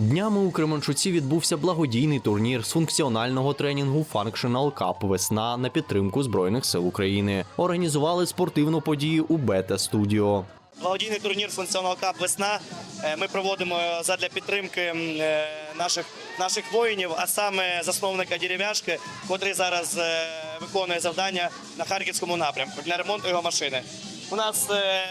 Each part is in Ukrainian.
Днями у Кременчуці відбувся благодійний турнір з функціонального тренінгу Functional Cup Весна на підтримку Збройних сил України. Організували спортивну подію у Бета Студіо. Благодійний турнір Функціонал Кап Весна е, ми проводимо задля підтримки е, наших наших воїнів, а саме засновника дерев'яшки, котрий зараз е, виконує завдання на харківському напрямку для ремонту його машини. У нас е,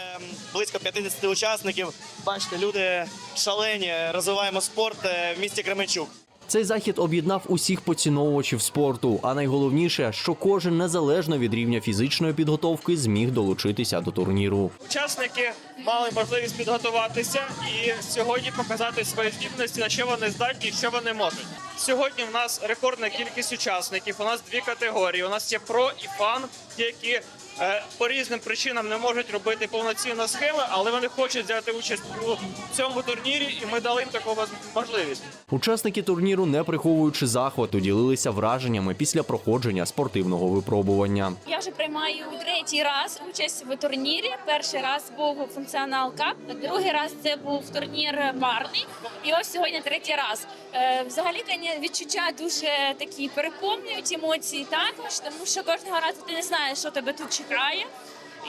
близько 50 учасників. Бачите, люди шалені. Розвиваємо спорт е, в місті Кременчук. Цей захід об'єднав усіх поціновувачів спорту. А найголовніше, що кожен незалежно від рівня фізичної підготовки зміг долучитися до турніру. Учасники мали можливість підготуватися і сьогодні показати свої здібності, на що вони здатні що вони можуть. Сьогодні в нас рекордна кількість учасників. У нас дві категорії. У нас є про і фан, які е, по різним причинам не можуть робити повноцінно схеми, але вони хочуть взяти участь у цьому турнірі, і ми дали їм таку можливість. Учасники турніру, не приховуючи захвату, ділилися враженнями після проходження спортивного випробування. Я вже приймаю третій раз участь в турнірі. Перший раз був функціонал кап, другий раз це був турнір парний. І ось сьогодні третій раз. Е, Взагалі відчуття дуже такі переповнюють емоції також, тому що кожного разу ти не знаєш, що тебе тут чекає.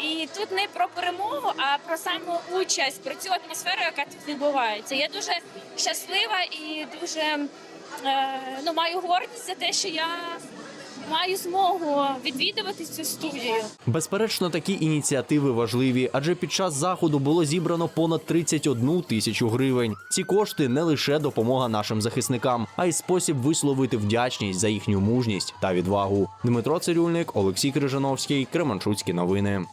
І тут не про перемогу, а про саму участь, про цю атмосферу, яка тут відбувається. Я дуже щаслива і дуже е, ну, маю гордість за те, що я маю змогу відвідувати цю студію. Безперечно, такі ініціативи важливі, адже під час заходу було зібрано понад 31 тисячу гривень. Ці кошти не лише допомога нашим захисникам, а й спосіб висловити вдячність за їхню мужність та відвагу. Дмитро Цирюльник, Олексій Крижановський, Кременчуцькі новини.